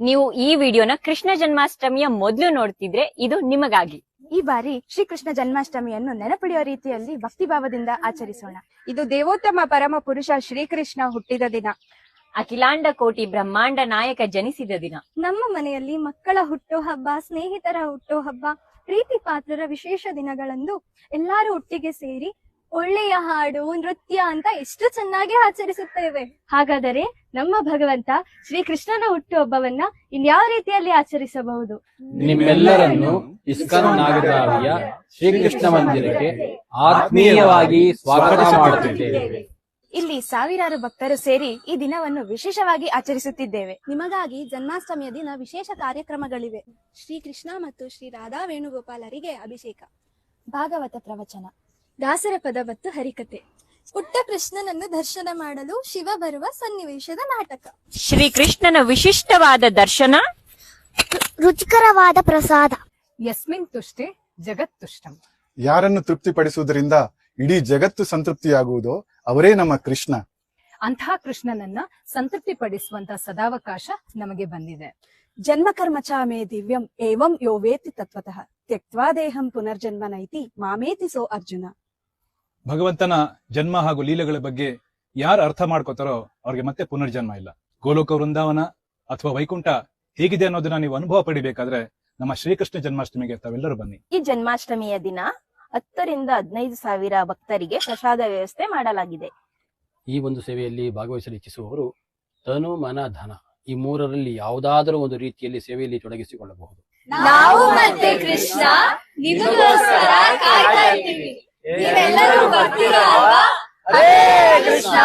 ನೀವು ಈ ವಿಡಿಯೋನ ಕೃಷ್ಣ ಜನ್ಮಾಷ್ಟಮಿಯ ಮೊದಲು ನೋಡ್ತಿದ್ರೆ ಇದು ನಿಮಗಾಗಿ. ಈ ಬಾರಿ ಶ್ರೀಕೃಷ್ಣ ಜನ್ಮಾಷ್ಟಮಿಯನ್ನು ನೆನಪಿಡಿಯೋ ರೀತಿಯಲ್ಲಿ ಭಕ್ತಿಭಾವದಿಂದ ಆಚರಿಸೋಣ. ಇದು ದೇವೋತ್ತಮ ಪರಮ ಪುರುಷ ಶ್ರೀಕೃಷ್ಣ ಹುಟ್ಟಿದ ದಿನ. ಅಖಿಲಾಂಡ ಕೋಟಿ ಬ್ರಹ್ಮಾಂಡ ನಾಯಕ ಜನಿಸಿದ ದಿನ. ನಮ್ಮ ಮನೆಯಲ್ಲಿ ಮಕ್ಕಳ ಹುಟ್ಟು ಹಬ್ಬ ಸ್ನೇಹಿತರ ಹುಟ್ಟು ಹಬ್ಬ ಪ್ರೀತಿ ಪಾತ್ರರ ವಿಶೇಷ ದಿನಗಳಂದು ಎಲ್ಲರೂ ಒಟ್ಟಿಗೆ ಸೇರಿ ಒಳ್ಳೆಯ ಹಾಡು ನೃತ್ಯ ಅಂತ ಎಷ್ಟು ಚೆನ್ನಾಗಿ ಆಚರಿಸುತ್ತೇವೆ. ಹಾಗಾದರೆ ನಮ್ಮ ಭಗವಂತ ಶ್ರೀ ಕೃಷ್ಣನ ಹುಟ್ಟುಹಬ್ಬವನ್ನ ಇನ್ಯಾವ ರೀತಿಯಲ್ಲಿ ಆಚರಿಸಬಹುದು? ನಿಮ್ಮೆಲ್ಲರನ್ನು ಇಸ್ಕಾನ್ ನಾಗರಾವಿಯ ಶ್ರೀಕೃಷ್ಣ ಮಂದಿರಕ್ಕೆ ಆತ್ಮೀಯವಾಗಿ ಸ್ವಾಗತ ಮಾಡುತ್ತಿದ್ದೇವೆ. ಇಲ್ಲಿ ಸಾವಿರಾರು ಭಕ್ತರು ಸೇರಿ ಈ ದಿನವನ್ನು ವಿಶೇಷವಾಗಿ ಆಚರಿಸುತ್ತಿದ್ದೇವೆ. ನಿಮಗಾಗಿ ಜನ್ಮಾಷ್ಟಮಿಯ ದಿನ ವಿಶೇಷ ಕಾರ್ಯಕ್ರಮಗಳಿವೆ. ಶ್ರೀ ಕೃಷ್ಣ ಮತ್ತು ಶ್ರೀ ರಾಧಾ ವೇಣುಗೋಪಾಲರಿಗೆ ಅಭಿಷೇಕ. ಭಾಗವತ ಪ್ರವಚನ. ದಾಸರ ಪದ ಮತ್ತು ಹರಿಕತೆ. ಪುಟ್ಟ ಕೃಷ್ಣನನ್ನು ದರ್ಶನ ಮಾಡಲು ಶಿವ ಬರುವ ಸನ್ನಿವೇಶದ ನಾಟಕ. ಶ್ರೀ ಕೃಷ್ಣನ ವಿಶಿಷ್ಟವಾದ ದರ್ಶನ. ರುಚಿಕರವಾದ ಪ್ರಸಾದ. ಯಸ್ಮಿನ್ ತುಷ್ಟೆ ಜಗತ್ತುಷ್ಟಂ ಯಾರನ್ನು ತೃಪ್ತಿಪಡಿಸುವುದರಿಂದ ಇಡೀ ಜಗತ್ತು ಸಂತೃಪ್ತಿಯಾಗುವುದೋ ಅವರೇ ನಮ್ಮ ಕೃಷ್ಣ. ಅಂತಹ ಕೃಷ್ಣನನ್ನ ಸಂತೃಪ್ತಿಪಡಿಸುವಂತ ಸದಾವಕಾಶ ನಮಗೆ ಬಂದಿದೆ. ಜನ್ಮ ಕರ್ಮಚಾಮೇ ಮೇ ದಿವ್ಯಂ ಏವಂ ಯೋ ವೇತಿ ತತ್ವತಃ. ತ್ಯಕ್ವಾ ದೇಹಂ ಪುನರ್ಜನ್ಮ ನೈತಿ ಮಾಮೇತಿ ಸೋ ಅರ್ಜುನ. ಭಗವಂತನ ಜನ್ಮ ಹಾಗೂ ಲೀಲೆಗಳ ಬಗ್ಗೆ ಯಾರು ಅರ್ಥ ಮಾಡ್ಕೋತಾರೋ ಅವ್ರಿಗೆ ಮತ್ತೆ ಪುನರ್ಜನ್ಮ ಇಲ್ಲ. ಗೋಲೋಕ ವೃಂದಾವನ ಅಥವಾ ವೈಕುಂಠ ಹೇಗಿದೆ ಅನ್ನೋದನ್ನ ನೀವು ಅನುಭವ ಪಡಿಬೇಕಾದ್ರೆ ನಮ್ಮ ಶ್ರೀಕೃಷ್ಣ ಜನ್ಮಾಷ್ಟಮಿಗೆ ತಾವೆಲ್ಲರೂ ಬನ್ನಿ. ಈ ಜನ್ಮಾಷ್ಟಮಿಯ ದಿನ ಹತ್ತರಿಂದ ಹದಿನೈದು ಸಾವಿರ ಭಕ್ತರಿಗೆ ಪ್ರಸಾದ ವ್ಯವಸ್ಥೆ ಮಾಡಲಾಗಿದೆ. ಈ ಒಂದು ಸೇವೆಯಲ್ಲಿ ಭಾಗವಹಿಸಲು ಇಚ್ಛಿಸುವವರು ತನು ಮನ ಧನ. ಈ ಮೂರರಲ್ಲಿ ಯಾವುದಾದರೂ ಒಂದು ರೀತಿಯಲ್ಲಿ ಸೇವೆಯಲ್ಲಿ ತೊಡಗಿಸಿಕೊಳ್ಳಬಹುದು. ನಾವು ಮತ್ತೆ ಕೃಷ್ಣ ನಿಮಗೋಸ್ಕರ ಕಾಯ್ತಾ ಇರ್ತೀವಿ ನೀವೆಲ್ಲರೂ ಬರ್ತೀರಾ ಅಲ್ವಾ? ಹರೇ ಕೃಷ್ಣ